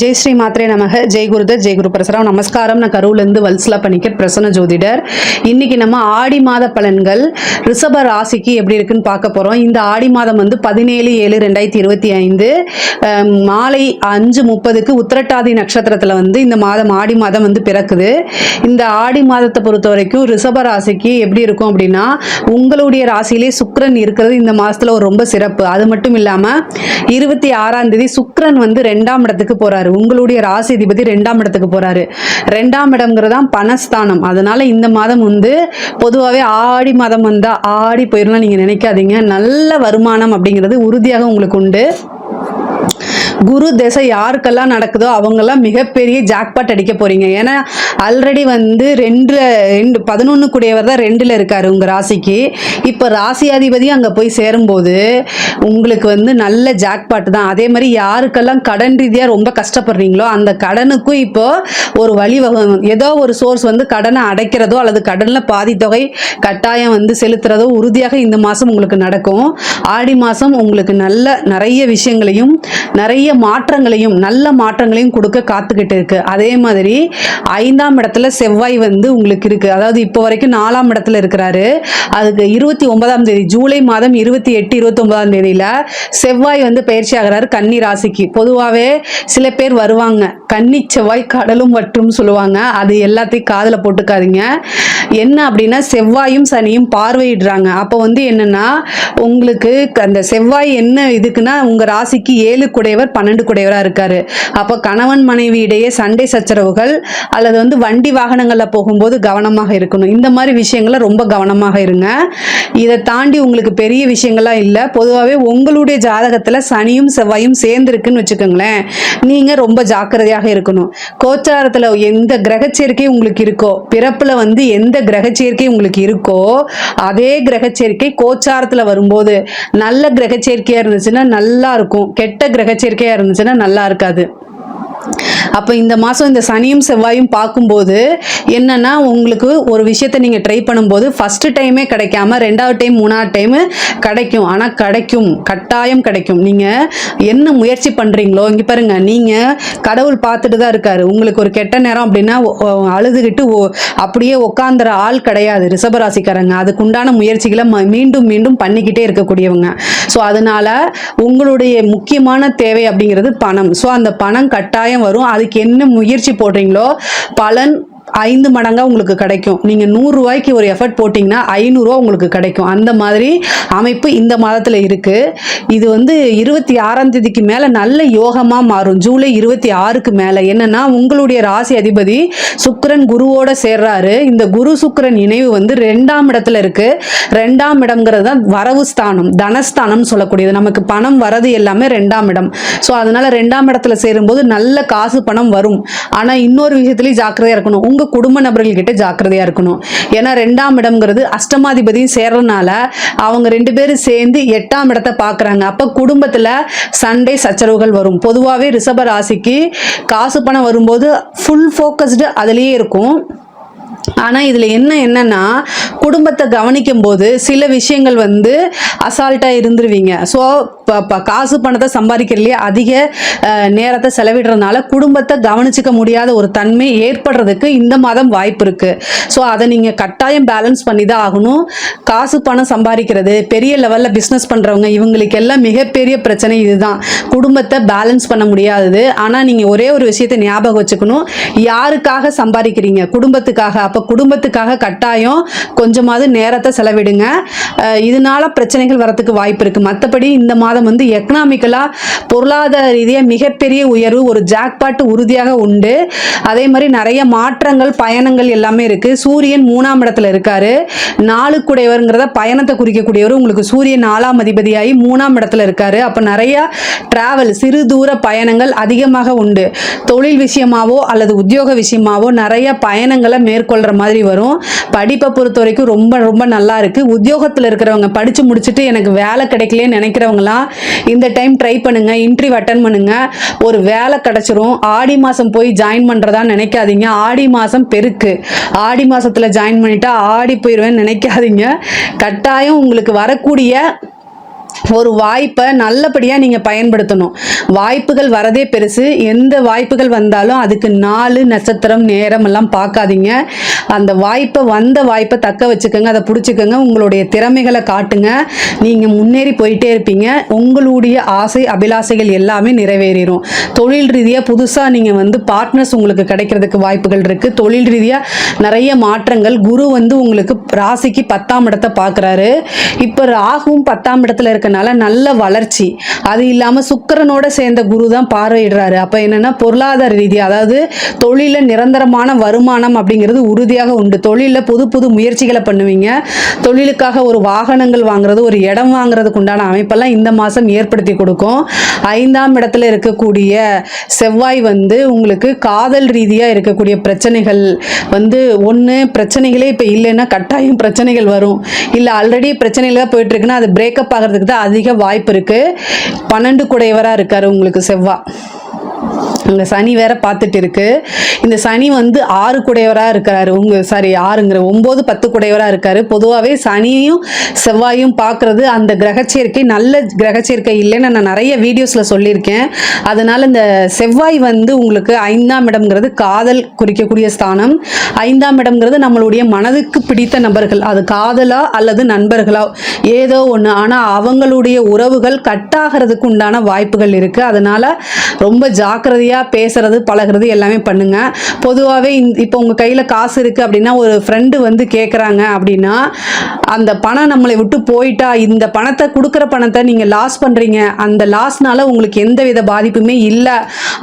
ஜெய் ஸ்ரீ மாத்ரே நமக. ஜெய் குருதர் ஜெய் குரு பிரசரம். நமஸ்காரம். நான் கரூர்லேருந்து வல்சலா பண்ணிக்க பிரசன்ன ஜோதிடர். இன்னைக்கு நம்ம ஆடி மாத பலன்கள் ரிஷப ராசிக்கு எப்படி இருக்குன்னு பார்க்க போகிறோம் இந்த ஆடி மாதம் வந்து பதினேழு ஏழு ரெண்டாயிரத்தி இருபத்தி ஐந்து மாலை அஞ்சு முப்பதுக்கு உத்திரட்டாதி நட்சத்திரத்தில் வந்து இந்த மாதம் ஆடி மாதம் வந்து பிறக்குது. இந்த ஆடி மாதத்தை பொறுத்த வரைக்கும் ரிஷப ராசிக்கு எப்படி இருக்கும் அப்படின்னா உங்களுடைய ராசியிலே சுக்கரன் இருக்கிறது இந்த மாதத்தில் ஒரு ரொம்ப சிறப்பு. அது மட்டும் இல்லாமல் இருபத்தி ஆறாம் தேதி சுக்கரன் வந்து ரெண்டாம் இடத்துக்கு போறாரு. உங்களுடைய ராசிதிபதி ரெண்டாம் இடத்துக்கு போறாரு. ரெண்டாம் இடம்ங்கிறது தான் பணஸ்தானம். அதனால இந்த மாதம் வந்து பொதுவாகவே ஆடி மாதம் வந்தா ஆடி போயிடலாம் நீங்க நினைக்காதீங்க. நல்ல வருமானம் அப்படிங்கிறது உறுதியாக உங்களுக்கு உண்டு. குரு திசை யாருக்கெல்லாம் நடக்குதோ அவங்கெல்லாம் மிகப்பெரிய ஜாக்பாட் அடிக்க போறீங்க. ஏன்னா ஆல்ரெடி வந்து ரெண்டு ரெண்டு பதினொன்று கூடியவர் தான் ரெண்டில் இருக்கார் உங்கள் ராசிக்கு. இப்போ ராசியாதிபதி அங்கே போய் சேரும்போது உங்களுக்கு வந்து நல்ல ஜாக்பாட் தான். அதே மாதிரி யாருக்கெல்லாம் கடன் ரீதியாக ரொம்ப கஷ்டப்படுறீங்களோ அந்த கடனுக்கும் இப்போ ஒரு வழிவகம் ஏதோ ஒரு சோர்ஸ் வந்து கடனை அடைக்கிறதோ அல்லது கடனில் பாதி தொகை கட்டாயம் வந்து செலுத்துறதோ உறுதியாக இந்த மாதம் உங்களுக்கு நடக்கும். ஆடி மாதம் உங்களுக்கு நல்ல நிறைய விஷயங்களையும் நிறைய மாற்றங்களையும் நல்ல மாற்றங்களையும் கொடுக்க காத்துக்கிட்டு இருக்கு. அதே மாதிரி ஐந்தாம் இடத்துல செவ்வாய் வந்து உங்களுக்கு இருக்கு. அதாவது இப்போ வரைக்கும் நாலாம் இடத்துல இருக்கிறாரு. அதுக்கு இருபத்தி ஒன்பதாம் தேதி ஜூலை மாதம் இருபத்தி எட்டு இருபத்தி ஒன்பதாம் தேதியில செவ்வாய் வந்து பயிற்சி ஆகிறாரு கன்னி ராசிக்கு. பொதுவாகவே சில பேர் வருவாங்க. கன்னி செவ்வாய் கடலும் வற்றும் சொல்லுவாங்க. அது எல்லாத்தையும் காதில் போட்டுக்காதீங்க. என்ன அப்படின்னா செவ்வாயும் சனியும் பார்வையிடுறாங்க. அப்போ வந்து என்னன்னா உங்களுக்கு அந்த செவ்வாய் என்ன இதுக்குன்னா உங்க ராசிக்கு ஏழு குடையவர் பன்னெண்டு குடையவராக இருக்காரு. அப்போ கணவன் மனைவி இடையே சண்டை சச்சரவுகள் அல்லது வந்து வண்டி வாகனங்களில் போகும்போது கவனமாக இருக்கணும். இந்த மாதிரி விஷயங்கள ரொம்ப கவனமாக இருங்க. இதை தாண்டி உங்களுக்கு பெரிய விஷயங்கள்லாம் இல்லை. பொதுவாகவே உங்களுடைய ஜாதகத்தில் சனியும் செவ்வாயும் சேர்ந்துருக்குன்னு வச்சுக்கோங்களேன். நீங்கள் ரொம்ப ஜாக்கிரதையாக இருக்கணும். கோச்சாரத்தில் எந்த கிரகச்சேர்க்கை உங்களுக்கு இருக்கோ பிறப்பில் வந்து எந்த கிரகச்சேர்க்கை உங்களுக்கு இருக்கோ அதே கிரகச்சேர்க்கை கோச்சாரத்தில் வரும்போது நல்ல கிரகச்சேர்க்கையாக இருந்துச்சுன்னா நல்லா இருக்கும். கெட்ட கிரகச்சேர்க்கையாக இருந்துச்சுன்னா நல்லா இருக்காது. அப்போ இந்த மாதம் இந்த சனியும் செவ்வாயும் பார்க்கும்போது என்னன்னா உங்களுக்கு ஒரு விஷயத்தை நீங்கள் ட்ரை பண்ணும்போது ஃபஸ்ட்டு டைமே கிடைக்காம ரெண்டாவது டைம் மூணாவது டைமு கிடைக்கும். ஆனால் கிடைக்கும். கட்டாயம் கிடைக்கும். நீங்கள் என்ன முயற்சி பண்ணுறீங்களோ இங்கே பாருங்கள் நீங்கள் கடவுள் பார்த்துட்டு தான் இருக்காரு. உங்களுக்கு ஒரு கெட்ட நேரம் அப்படின்னா அழுதுகிட்டு அப்படியே உட்காந்துற ஆள் கிடையாது ரிஷபராசிக்காரங்க. அதுக்குண்டான முயற்சிகளை ம- மீண்டும் மீண்டும் பண்ணிக்கிட்டே இருக்கக்கூடியவங்க. ஸோ அதனால உங்களுடைய முக்கியமான தேவை அப்படிங்கிறது பணம். ஸோ அந்த பணம் கட்டாயம் வரும். அதுக்கு என்ன முயற்சி போடுறீங்களோ பலன் ஐந்து மடங்காக உங்களுக்கு கிடைக்கும். நீங்கள் நூறுரூவாய்க்கு ஒரு எஃபர்ட் போட்டிங்கன்னா ஐநூறுரூவா உங்களுக்கு கிடைக்கும். அந்த மாதிரி அமைப்பு இந்த மாதத்தில் இருக்குது இது வந்து இருபத்தி ஆறாம் தேதிக்கு மேலே நல்ல யோகமாக மாறும். ஜூலை இருபத்தி ஆறுக்கு மேலே. என்னன்னா உங்களுடைய ராசி அதிபதி சுக்கிரன் குருவோட சேர்றாரு. இந்த குரு சுக்கரன் இணைவு வந்து ரெண்டாம் இடத்துல இருக்குது ரெண்டாம் இடம்ங்கிறது தான் வரவு ஸ்தானம் தனஸ்தானம் சொல்லக்கூடியது. நமக்கு பணம் வரது எல்லாமே ரெண்டாம் இடம். ஸோ அதனால் ரெண்டாம் இடத்துல சேரும்போது நல்ல காசு பணம் வரும். ஆனால் இன்னொரு விஷயத்துலேயும் ஜாக்கிரதையாக இருக்கணும். உங்கள் உங்க குடும்ப நபர்கள் கிட்ட ஜாக்கிரதையா இருக்கணும். ஏன்னா ரெண்டாம் இடம்ங்கிறது அஷ்டமாதிபதியும் சேர்றதுனால அவங்க ரெண்டு பேரும் சேர்ந்து எட்டாம் இடத்தை பார்க்குறாங்க அப்போ குடும்பத்தில் சண்டை சச்சரவுகள் வரும். பொதுவாகவே ரிஷப ராசிக்கு காசு பணம் வரும்போது ஃபுல் ஃபோக்கஸ்டு அதுலேயே இருக்கும். ஆனால் இதில் என்ன என்னன்னா குடும்பத்தை கவனிக்கும் போது சில விஷயங்கள் வந்து அசால்ட்டாக இருந்துருவீங்க. ஸோ இப்போ காசு பணத்தை சம்பாதிக்கிறதுலையே அதிக நேரத்தை செலவிடுறதுனால குடும்பத்தை கவனிச்சிக்க முடியாத ஒரு தன்மை ஏற்படுறதுக்கு இந்த மாதம் வாய்ப்பு இருக்குது ஸோ அதை நீங்கள் கட்டாயம் பேலன்ஸ் பண்ணி தான் ஆகணும். காசு பணம் சம்பாதிக்கிறது பெரிய லெவலில் பிஸ்னஸ் பண்ணுறவங்க இவங்களுக்கு எல்லாம் மிகப்பெரிய பிரச்சனை இதுதான். குடும்பத்தை பேலன்ஸ் பண்ண முடியாதது. ஆனால் நீங்கள் ஒரே ஒரு விஷயத்தை ஞாபகம் வச்சுக்கணும். யாருக்காக சம்பாதிக்கிறீங்க? குடும்பத்துக்காக. அப்போ குடும்பத்துக்காக கட்டாயம் கொஞ்சமாவது நேரத்தை செலவிடுங்க. இதனால பிரச்சனைகள் வரத்துக்கு வாய்ப்பு இருக்குது மற்றபடி இந்த மாதம் வந்து எக்கனாமிக்கலாக பொருளாதார ரீதியாக மிகப்பெரிய உயர்வு ஒரு ஜாக்பாட் உறுதியாக உண்டு. அதே மாதிரி நிறைய மாற்றங்கள் பயணங்கள் எல்லாமே இருக்குது சூரியன் மூணாம் இடத்துல இருக்காரு. நாளுக்குடையவருங்கிறத பயணத்தை குறிக்கக்கூடியவர் உங்களுக்கு சூரியன் நாலாம் அதிபதியாகி மூணாம் இடத்துல இருக்காரு. அப்போ நிறைய டிராவல் சிறு தூர பயணங்கள் அதிகமாக உண்டு. தொழில் விஷயமாவோ அல்லது உத்தியோக விஷயமாவோ நிறைய பயணங்களை மேற்கொள்கிற மாதிரி வரும். படிப்பை பொறுத்த வரைக்கும் ரொம்ப ரொம்ப நல்லா இருக்கு. உத்தியோகத்தில் இருக்கிறவங்க படித்து முடிச்சுட்டு எனக்கு வேலை கிடைக்கலன்னு நினைக்கிறவங்களாம் இந்த டைம் ட்ரை பண்ணுங்க இன்டர்வியூ அட்டன் பண்ணுங்க. ஒரு வேலை கிடைச்சிரும். ஆடி மாதம் போய் ஜாயின் பண்ணுறதா நினைக்காதீங்க. ஆடி மாதம் பெருக்கு. ஆடி மாசத்துல ஜாயின் பண்ணிட்டா ஆடி போயிடுவேன்னு நினைக்காதீங்க. கட்டாயம் உங்களுக்கு வரக்கூடிய ஒரு வாய்ப்பை நல்லபடியாக நீங்கள் பயன்படுத்தணும். வாய்ப்புகள் வரதே பெருசு. எந்த வாய்ப்புகள் வந்தாலும் அதுக்கு நாலு நட்சத்திரம் நேரம் எல்லாம் பார்க்காதீங்க. அந்த வாய்ப்பை வந்த வாய்ப்பை தக்க வச்சுக்கோங்க. அதை பிடிச்சிக்கோங்க. உங்களுடைய திறமைகளை காட்டுங்க. நீங்கள் முன்னேறி போயிட்டே இருப்பீங்க. உங்களுடைய ஆசை அபிலாசைகள் எல்லாமே நிறைவேறிடும் தொழில் ரீதியாக புதுசாக நீங்கள் வந்து பார்ட்னர்ஸ் உங்களுக்கு கிடைக்கிறதுக்கு வாய்ப்புகள் இருக்குது தொழில் ரீதியாக நிறைய மாற்றங்கள். குரு வந்து உங்களுக்கு ராசிக்கு பத்தாம் இடத்தை பார்க்குறாரு. இப்போ ராகுவும் பத்தாம் இடத்துல இருக்கிறனால நல்ல வளர்ச்சி. அது இல்லாமல் சுக்கிரனோட சேர்ந்த குரு தான் பார்வையிடுறாரு. அப்போ என்னென்னா பொருளாதார ரீதி அதாவது தொழிலில் நிரந்தரமான வருமானம் அப்படிங்கிறது உறுதியாக உண்டு. தொழிலில் புது புது முயற்சிகளை பண்ணுவீங்க. தொழிலுக்காக ஒரு வாகனங்கள் வாங்குறது ஒரு இடம் வாங்குறதுக்கு உண்டான அமைப்பெல்லாம் இந்த மாதம் ஏற்படுத்தி கொடுக்கும். ஐந்தாம் இடத்துல இருக்கக்கூடிய செவ்வாய் வந்து உங்களுக்கு காதல் ரீதியாக இருக்கக்கூடிய பிரச்சனைகள் வந்து ஒன்று பிரச்சனைகளே இப்போ இல்லைன்னா கட்டாயம் பிரச்சனைகள் வரும். இல்லை ஆல்ரெடி பிரச்சனைகள் தான் போயிட்டுருக்குன்னா அது பிரேக்கப் ஆகிறதுக்கு தான் அதிக வாய்ப்பு இருக்குது பன்னெண்டு குடையவராக இருக்காரு உங்களுக்கு செவ்வாய் அங்கே சனி வேற பார்த்துட்டு இருக்கு. இந்த சனி வந்து ஆறு குடையவராக இருக்கிறாரு. உங்க சாரி ஆறுங்கிற ஒம்பது பத்து குடையவராக இருக்காரு. பொதுவாகவே சனியும் செவ்வாயும் பார்க்கறது அந்த கிரகச்சேர்க்கை நல்ல கிரகச்சேர்க்கை இல்லைன்னு நான் நிறைய வீடியோஸில் சொல்லியிருக்கேன். அதனால இந்த செவ்வாய் வந்து உங்களுக்கு ஐந்தாம் இடம்ங்கிறது காதல் குறிக்கக்கூடிய ஸ்தானம். ஐந்தாம் இடம்ங்கிறது நம்மளுடைய மனதுக்கு பிடித்த நபர்கள். அது காதலா அல்லது நண்பர்களா? ஏதோ ஒன்று ஆனால் அவங்களுடைய உறவுகள் கட்டாகிறதுக்கு உண்டான வாய்ப்புகள் இருக்குது அதனால ரொம்ப ஜாக்கிரதையாக பேசுறது பழகுறது எல்லாமே பண்ணுங்க. பொதுவாகவே இப்போ உங்கள் கையில் காசு இருக்குது அப்படின்னா ஒரு ஃப்ரெண்டு வந்து கேட்குறாங்க அப்படின்னா அந்த பணம் நம்மளை விட்டு போயிட்டா இந்த பணத்தை கொடுக்குற பணத்தை நீங்கள் லாஸ் பண்ணுறீங்க அந்த லாஸ்னால உங்களுக்கு எந்த வித பாதிப்புமே இல்லை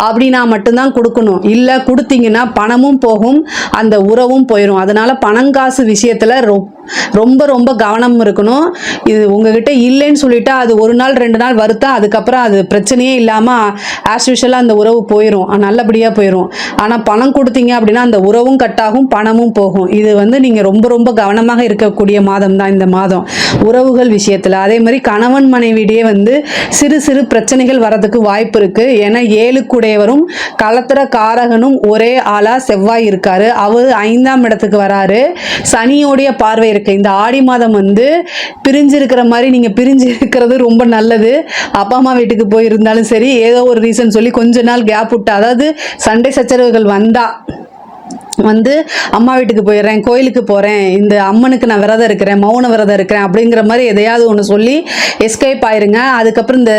அப்படின்னா மட்டும்தான் கொடுக்கணும். இல்லை கொடுத்தீங்கன்னா பணமும் போகும் அந்த உறவும் போயிடும் அதனால பணங்காசு விஷயத்தில் ரொம்ப ரொம்ப ரொம்ப கவனம் இருக்கணும். இது உங்ககிட்ட இல்லைன்னு சொல்லிட்டா அது ஒரு நாள் ரெண்டு நாள் வருத்தா அதுக்கப்புறம் அது பிரச்சனையே இல்லாமல் ஆஸ் யூஷுவலாக அந்த உறவு போயிடும் நல்லபடியாக போயிடும் ஆனால் பணம் கொடுத்தீங்க அப்படின்னா அந்த உறவும் கட்டாகும் பணமும் போகும். இது வந்து நீங்கள் ரொம்ப ரொம்ப கவனமாக இருக்கக்கூடிய மாதம் தான் இந்த மாதம். உறவுகள் விஷயத்தில். அதே மாதிரி கணவன் மனைவியிடையே வந்து சிறு சிறு பிரச்சனைகள் வரதுக்கு வாய்ப்பு இருக்குது ஏன்னா ஏழுக்குடையவரும் களத்திர காரகனும் ஒரே ஆளாக செவ்வாய் இருக்காரு. அவர் ஐந்தாம் இடத்துக்கு வராரு. சனியோடைய பார்வை இருக்கு. இந்த ஆடி மாதம் வந்து பிரிஞ்சு இருக்கிற மாதிரி நீங்கள் பிரிஞ்சு இருக்கிறது ரொம்ப நல்லது. அப்பா அம்மா வீட்டுக்கு போயிருந்தாலும் சரி ஏதோ ஒரு ரீசன் சொல்லி கொஞ்ச நாள் கேப் விட்டு அதாவது சண்டை சச்சரவுகள் வந்தா வந்து அம்மா வீட்டுக்கு போயிடுறேன் கோயிலுக்கு போகிறேன் இந்த அம்மனுக்கு நான் விரதம் இருக்கிறேன் மௌன விரதம் இருக்கிறேன் அப்படிங்கிற மாதிரி எதையாவது ஒன்று சொல்லி எஸ்கேப் ஆயிருங்க. அதுக்கப்புறம் இந்த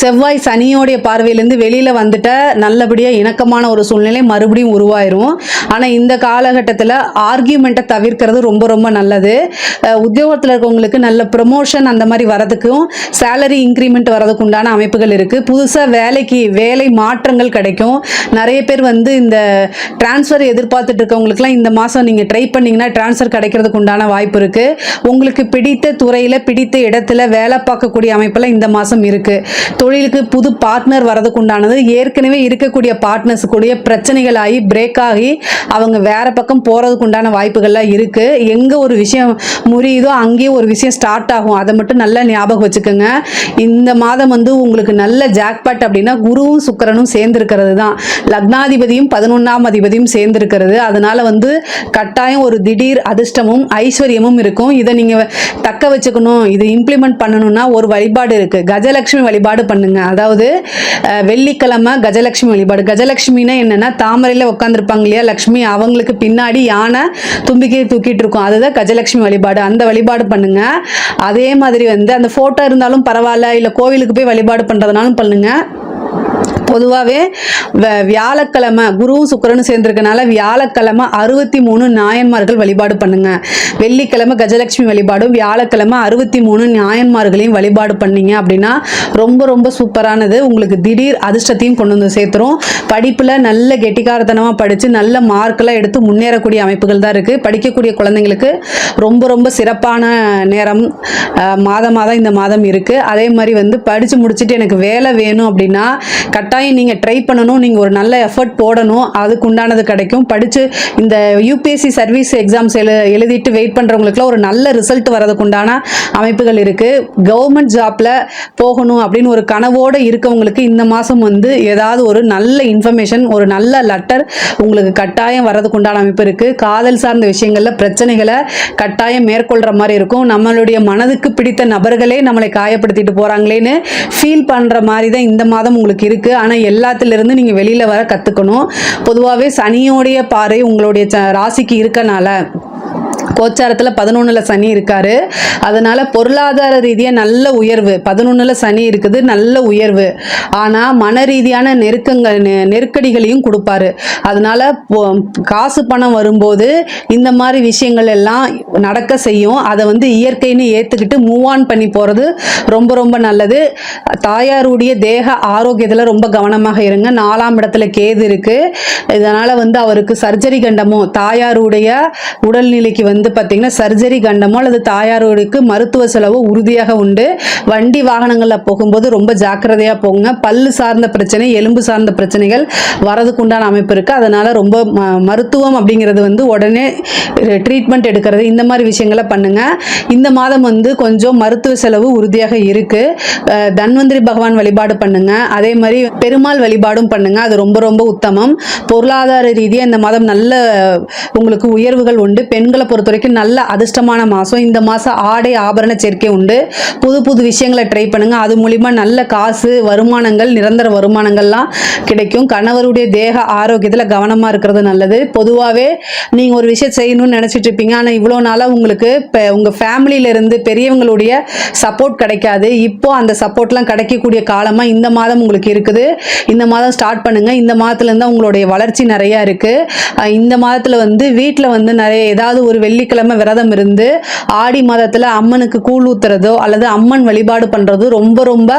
செவ்வாய் சனியோடைய பார்வையிலேருந்து வெளியில் வந்துட்ட நல்லபடியாக இணக்கமான ஒரு சூழ்நிலை மறுபடியும் உருவாயிரும். ஆனால் இந்த காலகட்டத்தில் ஆர்கியூமெண்ட்டை தவிர்க்கிறது ரொம்ப ரொம்ப நல்லது. உத்தியோகத்தில் இருக்கவங்களுக்கு நல்ல ப்ரமோஷன் அந்த மாதிரி வரதுக்கும் சேலரி இன்க்ரிமெண்ட் வரதுக்கு உண்டான அமைப்புகள் இருக்குது புதுசாக வேலைக்கு வேலை மாற்றங்கள் கிடைக்கும். நிறைய பேர் வந்து இந்த டிரான்ஸ்ஃபர் எதிர்பார்த்துட்டு இருக்கவங்களுக்குலாம் இந்த மாதம் நீங்கள் ட்ரை பண்ணிங்கன்னா டிரான்ஸ்ஃபர் கிடைக்கிறதுக்கு உண்டான வாய்ப்பு இருக்குது உங்களுக்கு பிடித்த துறையில் பிடித்த இடத்துல வேலை பார்க்கக்கூடிய அமைப்பெல்லாம் இந்த மாதம் இருக்குது தொழிலுக்கு புது பார்ட்னர் வரதுக்கு உண்டானது. ஏற்கனவே இருக்கக்கூடிய பார்ட்னர்ஸ் கூடிய பிரச்சனைகள் ஆகி பிரேக் ஆகி அவங்க வேறு பக்கம் போகிறதுக்கு உண்டான வாய்ப்புகள்லாம் இருக்குது எங்கே ஒரு விஷயம் முறியுதோ அங்கேயே ஒரு விஷயம் ஸ்டார்ட் ஆகும். அதை மட்டும் நல்லா ஞாபகம் வச்சுக்கோங்க. இந்த மாதம் வந்து உங்களுக்கு நல்ல ஜாக்பாட் அப்படின்னா குருவும் சுக்கரனும் சேர்ந்துருக்கிறது தான். லக்னாதிபதியும் பதினொன்றாம் அதிபதியும் சேர்ந்துருக்கிறது. அதனால வந்து கட்டாயம் ஒரு திடீர் அதிர்ஷ்டமும் ஐஸ்வர்யமும் இருக்கும். இதை நீங்கள் தக்க வச்சுக்கணும். இது இம்ப்ளிமெண்ட் பண்ணணும்னா ஒரு வழிபாடு இருக்குது கஜலட்சுமி வழிபாடு பண்ணுங்க. அதாவது வெள்ளிக்கிழமை கஜலட்சுமி வழிபாடு. கஜலட்சுமின்னா என்னன்னா தாமரையில் உட்காந்துருப்பாங்க இல்லையா லக்ஷ்மி? அவங்களுக்கு பின்னாடி யானை தும்பிக்கையை தூக்கிட்டு இருக்கும். அதுதான் கஜலட்சுமி வழிபாடு. அந்த வழிபாடு பண்ணுங்க. அதே மாதிரி வந்து அந்த ஃபோட்டோ இருந்தாலும் பரவாயில்ல. இல்லை கோவிலுக்கு போய் வழிபாடு பண்ணுறதுனாலும் பண்ணுங்க. பொதுவாகவே வியாழக்கிழமை குருவும் சுக்கிரனும் சேர்ந்திருக்கனால வியாழக்கிழமை அறுபத்தி மூணு நாயன்மார்கள் வழிபாடு பண்ணுங்க. வெள்ளிக்கிழமை கஜலட்சுமி வழிபாடும் வியாழக்கிழமை அறுபத்தி மூணு நியாயன்மார்களையும் வழிபாடு பண்ணீங்க அப்படின்னா ரொம்ப ரொம்ப சூப்பரானது. உங்களுக்கு திடீர் அதிர்ஷ்டத்தையும் கொண்டு வந்து சேர்த்துரும். படிப்பில் நல்ல கெட்டிக்காரத்தனமாக படித்து நல்ல மார்க்கெலாம் எடுத்து முன்னேறக்கூடிய அமைப்புகள் தான் இருக்குது படிக்கக்கூடிய குழந்தைங்களுக்கு ரொம்ப ரொம்ப சிறப்பான நேரம் மாதமாக தான் இந்த மாதம் இருக்குது அதே மாதிரி வந்து படித்து முடிச்சுட்டு எனக்கு வேலை வேணும் அப்படின்னா கட்டாயம் கட்டாயம் நீங்கள் ட்ரை பண்ணணும். நீங்கள் ஒரு நல்ல எஃபர்ட் போடணும். அதுக்கு உண்டானது கிடைக்கும். படித்து இந்த யூபிஎஸ்சி சர்வீஸ் எக்ஸாம்ஸ் எழு எழுதிட்டு வெயிட் பண்ணுறவங்களுக்குலாம் ஒரு நல்ல ரிசல்ட் வரதுக்கு உண்டான அமைப்புகள் இருக்குது கவர்மெண்ட் ஜாப்பில் போகணும் அப்படின்னு ஒரு கனவோடு இருக்கவங்களுக்கு இந்த மாதம் வந்து ஏதாவது ஒரு நல்ல இன்ஃபர்மேஷன் ஒரு நல்ல லெட்டர் உங்களுக்கு கட்டாயம் வரதுக்கு உண்டான அமைப்பு இருக்குது காதல் சார்ந்த விஷயங்களில் பிரச்சனைகளை கட்டாயம் மேற்கொள்கிற மாதிரி இருக்கும். நம்மளுடைய மனதுக்கு பிடித்த நபர்களே நம்மளை காயப்படுத்திட்டு போகிறாங்களேன்னு ஃபீல் பண்ணுற மாதிரி தான் இந்த மாதம் உங்களுக்கு இருக்குது ஆனால் எல்லாத்துலேருந்து நீங்கள் வெளியில் வர கற்றுக்கணும் பொதுவாகவே சனியோடைய பாறை உங்களுடைய ச- ராசிக்கு இருக்கனால. கோச்சாரத்தில் பதினொன்றில் சனி இருக்காரு. அதனால பொருளாதார ரீதியாக நல்ல உயர்வு. பதினொன்றில் சனி இருக்குது நல்ல உயர்வு. ஆனால் மன ரீதியான நெருக்கங்கள் நெ- நெருக்கடிகளையும் கொடுப்பாரு. அதனால காசு பணம் வரும்போது இந்த மாதிரி விஷயங்கள் எல்லாம் நடக்க செய்யும். அதை வந்து இயற்கைன்னு ஏற்றுக்கிட்டு மூவ் ஆன் பண்ணி போகிறது ரொம்ப ரொம்ப நல்லது. தாயாருடைய தேக ஆரோக்கியத்தில் ரொம்ப கவனமாக இருங்க. நாலாம் இடத்துல கேது இருக்குது இதனால் வந்து அவருக்கு சர்ஜரி கண்டமும் தாயாருடைய உடல்நிலைக்கு வந்து பார்த்தீங்கன்னா சர்ஜரி கண்டமோ அல்லது தாயாருக்கு மருத்துவ செலவு உறுதியாக உண்டு. வண்டி வாகனங்களில் போகும்போது ரொம்ப ஜாக்கிரதையாக போங்க. பல்லு சார்ந்த பிரச்சனை எலும்பு சார்ந்த பிரச்சனைகள் வரதுக்கு உண்டான அமைப்பு இருக்குது அதனால் ரொம்ப ம- மருத்துவம் அப்படிங்கிறது வந்து உடனே ட்ரீட்மெண்ட் எடுக்கிறது. இந்த மாதிரி விஷயங்களை பண்ணுங்கள் இந்த மாதம் வந்து கொஞ்சம் மருத்துவ செலவு உறுதியாக இருக்குது தன்வந்திரி பகவான் வழிபாடு பண்ணுங்கள் அதே மாதிரி பெருமாள் வழிபாடும் பண்ணுங்கள் அது ரொம்ப ரொம்ப உத்தமம். பொருளாதார ரீதியாக இந்த மாதம் நல்ல உங்களுக்கு உயர்வுகள் உண்டு. பெண்களை பொறுத்த வரைக்கும் நல்ல அதிர்ஷ்டமான மாதம் இந்த மாதம் ஆடை ஆபரண சேர்க்கை உண்டு. புது புது விஷயங்களை ட்ரை பண்ணுங்க. அது மூலிமா நல்ல காசு வருமானங்கள் நிரந்தர வருமானங்கள்லாம் கிடைக்கும். கணவருடைய தேக ஆரோக்கியத்தில் கவனமாக இருக்கிறது நல்லது. பொதுவாகவே நீங்கள் ஒரு விஷயம் செய்யணும்னு நினச்சிட்டு இருப்பீங்க. ஆனால் இவ்வளோ நாளாக உங்களுக்கு இப்போ உங்கள் ஃபேமிலியிலேருந்து பெரியவங்களுடைய சப்போர்ட் கிடைக்காது. இப்போ அந்த சப்போர்ட்லாம் கிடைக்கக்கூடிய காலமாக இந்த மாதம் உங்களுக்கு இருக்குது. இந்த மாதம் ஸ்டார்ட் பண்ணுங்கள் இந்த மாதத்துலேருந்து தான் உங்களுடைய வளர்ச்சி நிறையா இருக்குது இந்த மாதத்தில் வந்து வீட்டில் வந்து நிறைய ஏதாவது ஒரு ஒரு வெள்ளிக்கிழமை விரதம் இருந்து ஆடி மாதத்தில் அம்மனுக்கு கூழ் ஊத்துறதோ அல்லது அம்மன் வழிபாடு பண்ணுறதோ ரொம்ப ரொம்ப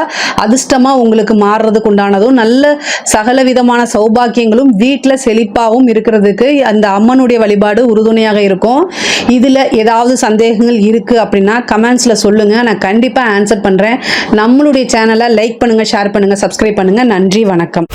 அதிர்ஷ்டமாக உங்களுக்கு மாறுறதுக்கு உண்டானதும் நல்ல சகல விதமான சௌபாக்கியங்களும் வீட்டில் செழிப்பாகவும் இருக்கிறதுக்கு அந்த அம்மனுடைய வழிபாடு உறுதுணையாக இருக்கும். இதில் ஏதாவது சந்தேகங்கள் இருக்குது அப்படின்னா கமெண்ட்ஸில் சொல்லுங்கள் நான் கண்டிப்பாக ஆன்சர் பண்ணுறேன் நம்மளுடைய சேனலை லைக் பண்ணுங்கள் ஷேர் பண்ணுங்கள் சப்ஸ்கிரைப் பண்ணுங்கள் நன்றி வணக்கம்.